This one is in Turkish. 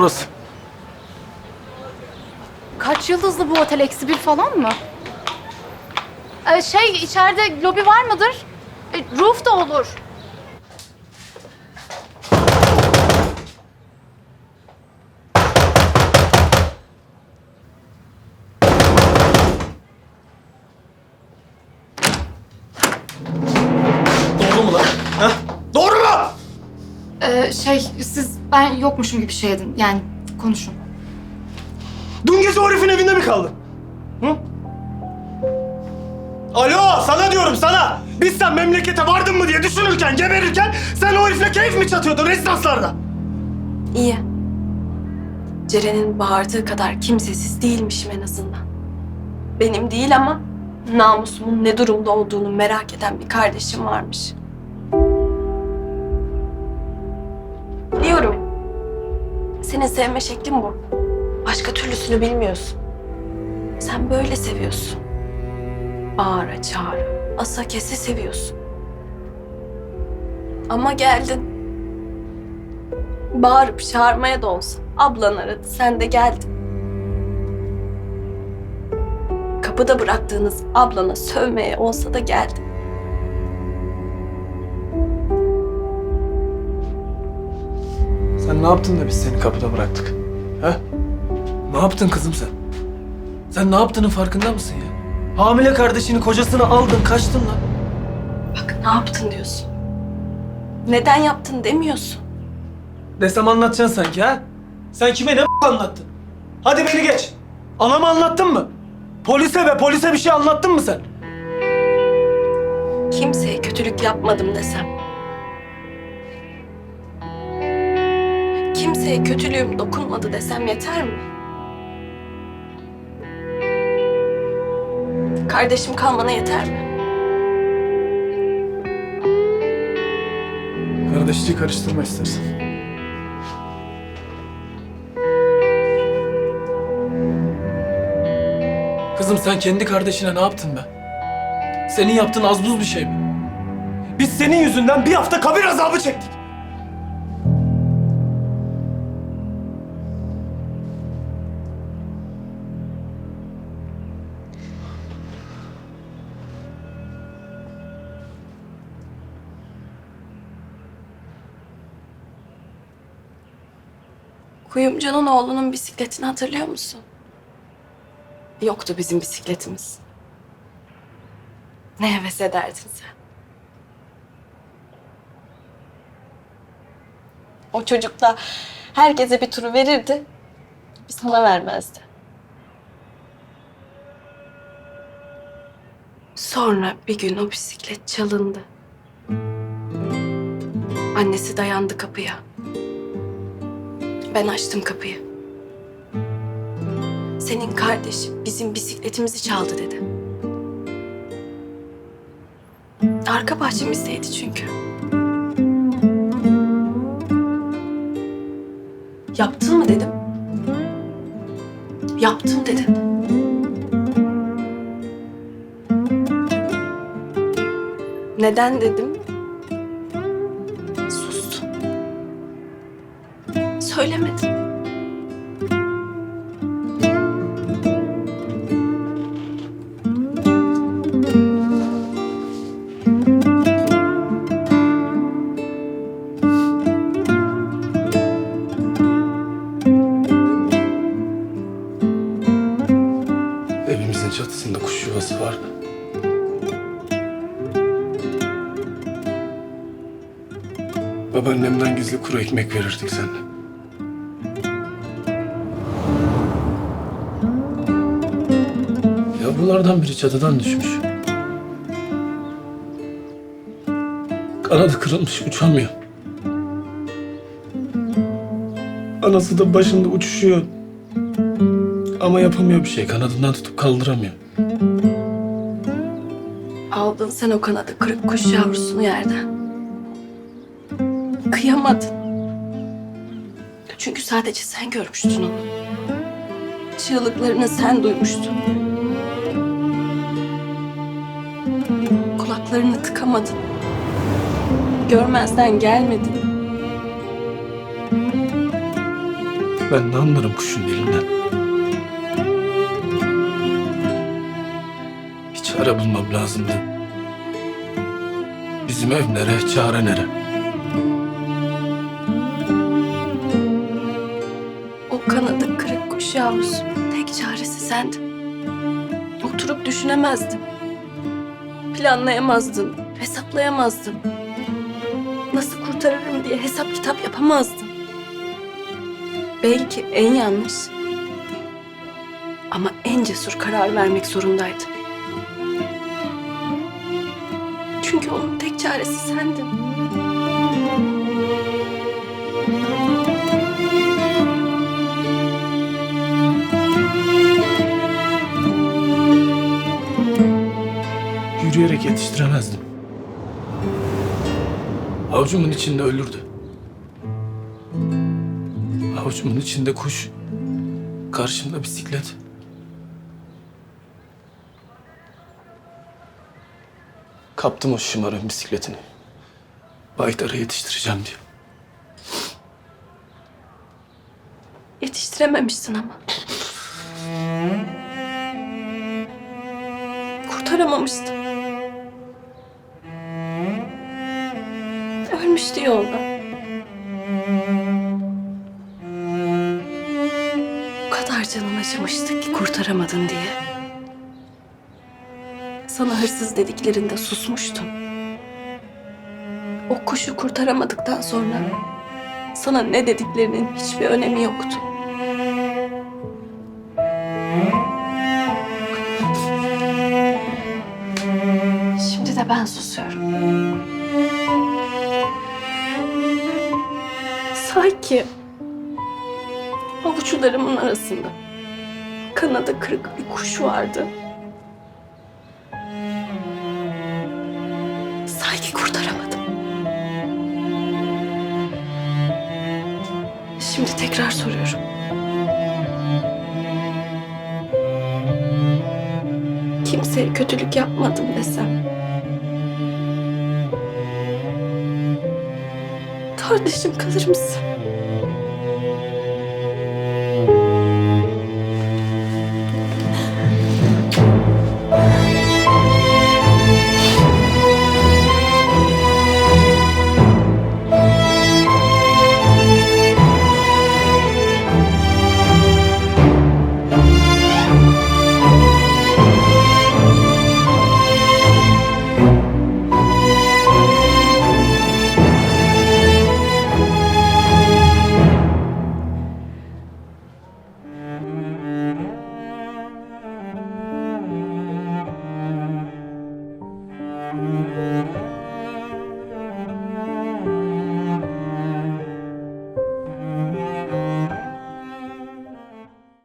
Burası. Kaç yıldızlı bu otel? Eksi bir falan mı? Ee, şey içeride lobi var mıdır? Ee, roof da olur. Ee, şey siz ben yokmuşum gibi şey edin. Yani konuşun. Dün gece o herifin evinde mi kaldın? Hı? Alo sana diyorum sana. Biz sen memlekete vardın mı diye düşünürken, geberirken sen o herifle keyif mi çatıyordun rezidanslarda? İyi. Ceren'in bağırdığı kadar kimsesiz değilmişim en azından. Benim değil ama namusumun ne durumda olduğunu merak eden bir kardeşim varmış. Senin sevme şeklin bu. Başka türlüsünü bilmiyorsun. Sen böyle seviyorsun. Bağıra çağıra, asa kese seviyorsun. Ama geldin. Bağırıp çağırmaya da olsa ablan aradı, sen de geldin. Kapıda bıraktığınız ablana sövmeye olsa da geldin. Sen ne yaptın da biz seni kapıda bıraktık? Ha? Ne yaptın kızım sen? Sen ne yaptığının farkında mısın ya? Hamile kardeşini kocasını aldın kaçtın lan. Bak ne yaptın diyorsun. Neden yaptın demiyorsun. Desem anlatacaksın sanki ha? Sen kime ne anlattın? Hadi beni geç. Anama anlattın mı? Polise ve polise bir şey anlattın mı sen? Kimseye kötülük yapmadım desem. Kimseye kötülüğüm dokunmadı desem yeter mi? Kardeşim kalmana yeter mi? Kardeşliği karıştırma istersen. Kızım sen kendi kardeşine ne yaptın be? Senin yaptığın az buz bir şey mi? Biz senin yüzünden bir hafta kabir azabı çektik. Kuyumcunun oğlunun bisikletini hatırlıyor musun? Yoktu bizim bisikletimiz. Ne heves ederdin sen? O çocuk da herkese bir turu verirdi. Bir sana vermezdi. Sonra bir gün o bisiklet çalındı. Annesi dayandı kapıya. Ben açtım kapıyı. Senin kardeşin bizim bisikletimizi çaldı dedi. Arka bahçemizdeydi çünkü. Yaptın mı dedim. Yaptım dedin. Neden dedim. Söylemedin. Evimizin çatısında kuş yuvası var. Babaannemden gizli kuru ekmek verirdik seninle. Yavrulardan biri çatıdan düşmüş. Kanadı kırılmış uçamıyor. Anası da başında uçuşuyor. Ama yapamıyor bir şey. Kanadından tutup kaldıramıyor. Aldın sen o kanadı kırık kuş yavrusunu yerden. Kıyamadın. Çünkü sadece sen görmüştün onu. Çığlıklarını sen duymuştun. Kulaklarını tıkamadın. Görmezden gelmedin. Ben ne anlarım kuşun dilinden? Bir çare bulmam lazımdı. Bizim ev nere, çare nere? O kanadı kırık kuş yavrusu. Tek çaresi sendin. Oturup düşünemezdin. Planlayamazdın, hesaplayamazdın. Nasıl kurtarırım diye hesap kitap yapamazdın. Belki en yanlış ama en cesur karar vermek zorundaydın. Çünkü onun tek çaresi sendin. Yürüyerek yetiştiremezdim. Avucumun içinde ölürdü. Avucumun içinde kuş, karşımda bisiklet. Kaptım o şımarın bisikletini. Baytar'ı yetiştireceğim diye. Yetiştirememişsin ama. Kurtaramamıştın. Ölmüştü yolda. O kadar canın acımıştı ki kurtaramadın diye. Sana hırsız dediklerinde susmuştun. O kuşu kurtaramadıktan sonra sana ne dediklerinin hiçbir önemi yoktu. Şimdi de ben susuyorum. Sanki avuçlarımın arasında kanadı kırık bir kuş vardı. Sanki kurtaramadım. Şimdi tekrar soruyorum. Kimseye kötülük yapmadım desem. Kardeşim kalır mısın?